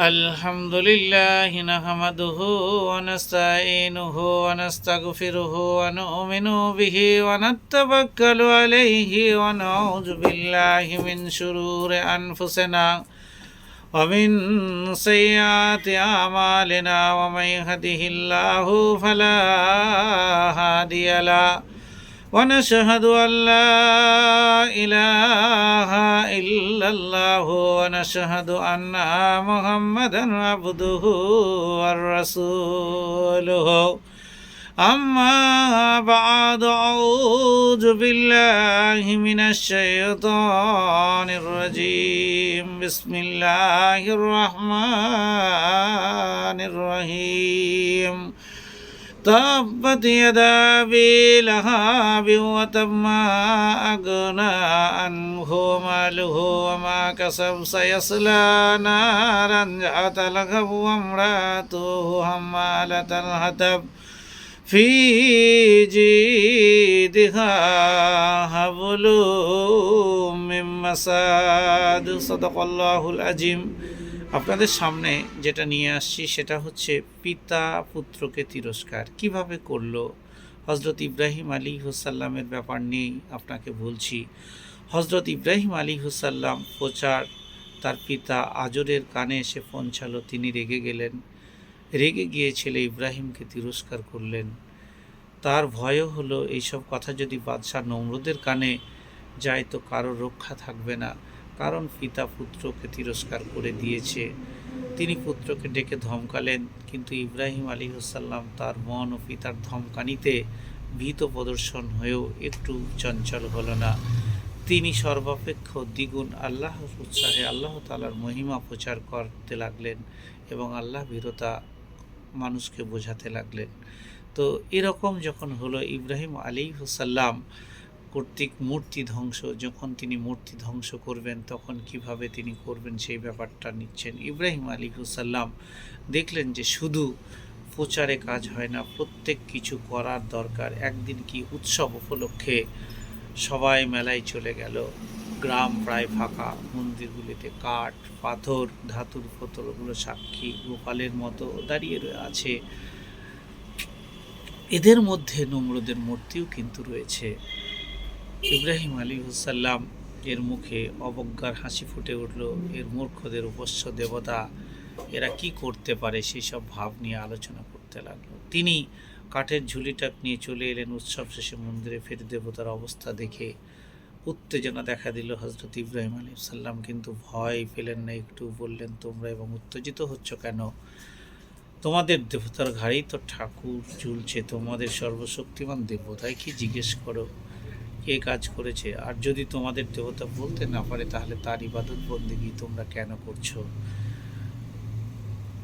الحمد لله نحمده ونستعينه ونستغفره ونؤمن به ونتوكل عليه ونعوذ بالله من شرور أنفسنا ومن سيئات أعمالنا ومن يهده الله فلا هادي له ونشهد أن لا إله إلا الله ونشهد أن محمدا عبده ورسوله. أما بعد أعوذ بالله من الشيطان الرجيم. بسم الله الرحمن الرحيم. تبت يدا أبي لهب وتب ما أغنى عنه ماله وما كسب سيصلى نارا ذات لهب وامرأته حمالة الحطب في جيدها حبل من مساد صدق الله العظيم আপনাদের সামনে যেটা নিয়ে আসছি সেটা হচ্ছে পিতা পুত্রকে তিরস্কার। কীভাবে করল? হজরত ইব্রাহিম আলী হুসাল্লামের ব্যাপার নিয়েই আপনাকে বলছি। হজরত ইব্রাহিম আলী হুসাল্লাম প্রচার, তার পিতা আজরের কানে এসে পৌঁছালো তিনি রেগে গেলেন। রেগে গিয়ে ছেলে ইব্রাহিমকে তিরস্কার করলেন। তার ভয়ও হলো, এইসব কথা যদি বাদশাহ নমরুদের কানে যায় তো কারও রক্ষা থাকবে না। কারণ পিতা পুত্রকে তিরস্কার করে দিয়েছে। তিনি পুত্রকে ডেকে ধমকালেন, কিন্তু ইব্রাহিম আলী হাসাল্লাম তার মন ও পিতার ধমকানিতে ভীত প্রদর্শন হয়েও একটু চঞ্চল হল না। তিনি সর্বাপেক্ষ দ্বিগুণ আল্লাহ উৎসাহে আল্লাহ তালার মহিমা প্রচার করতে লাগলেন এবং আল্লাহ ভীরতা মানুষকে বোঝাতে লাগলেন। তো এরকম যখন হলো ইব্রাহিম আলী হুসাল্লাম কর্তৃক মূর্তি ধ্বংস, যখন তিনি মূর্তি ধ্বংস করবেন, তখন কীভাবে তিনি করবেন সেই ব্যাপারটা নিচ্ছেন। ইব্রাহিম আলী হুসাল্লাম দেখলেন যে শুধু প্রচারে কাজ হয় না, প্রত্যেক কিছু করার দরকার। একদিন কি উৎসব উপলক্ষে সবাই মেলায় চলে গেল। গ্রাম প্রায় ফাঁকা, মন্দিরগুলিতে কাঠ, পাথর, ধাতুর ফতরগুলো সাক্ষী, গোপালের মতো দাঁড়িয়ে রয়ে আছে। এদের মধ্যে নমরুদের মূর্তিও কিন্তু রয়েছে। ইব্রাহিম আলী হুসাল্লাম এর মুখে অবজ্ঞার হাসি ফুটে উঠল, এর মূর্খদের উপস্য দেবতা এরা কি করতে পারে সেই সব ভাব নিয়ে আলোচনা করতে লাগল। তিনি কাঠের ঝুলিটা নিয়ে চলে এলেন উৎসব শেষে মন্দিরে ফের দেবতার অবস্থা দেখে উত্তেজনা দেখা দিল হজরত ইব্রাহিম আলী সাল্লাম, কিন্তু ভয় পেলেন না, একটু বললেন, তোমরা এবং উত্তেজিত হচ্ছ কেন? তোমাদের দেবতার ঘাড়েই তো ঠাকুর ঝুলছে, তোমাদের সর্বশক্তিমান দেবতায় কি জিজ্ঞেস করো? কে কাজ করেছে? আর যদি তোমাদের দেবতা বলতে না পারে, তাহলে তার ইবাদত বন্দিগি তোমরা কেন করছ?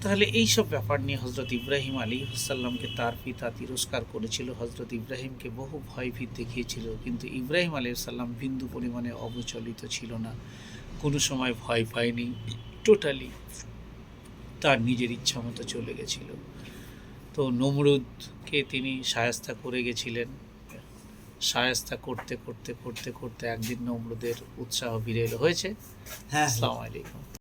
তাহলে এই সব ব্যাপার নিয়ে হজরত ইব্রাহিম আলী হুসাল্লামকে তার পিতা তিরস্কার করেছিল। হজরত ইব্রাহিমকে বহু ভয়ভীত দেখিয়েছিল, কিন্তু ইব্রাহিম আলী সাল্লাম বিন্দু পরিমাণে অবচলিত ছিল না। কোনো সময় ভয় পায়নি টোটালি তার নিজের ইচ্ছা মতো চলে গেছিল। তো নমরুদকে তিনি সায়স্তা করে গেছিলেন। সায়স্তা করতে করতে করতে করতে একদিন নমরুদের উৎসাহ বিরেল হয়েছে? হ্যাঁ। আসসালামু আলাইকুম।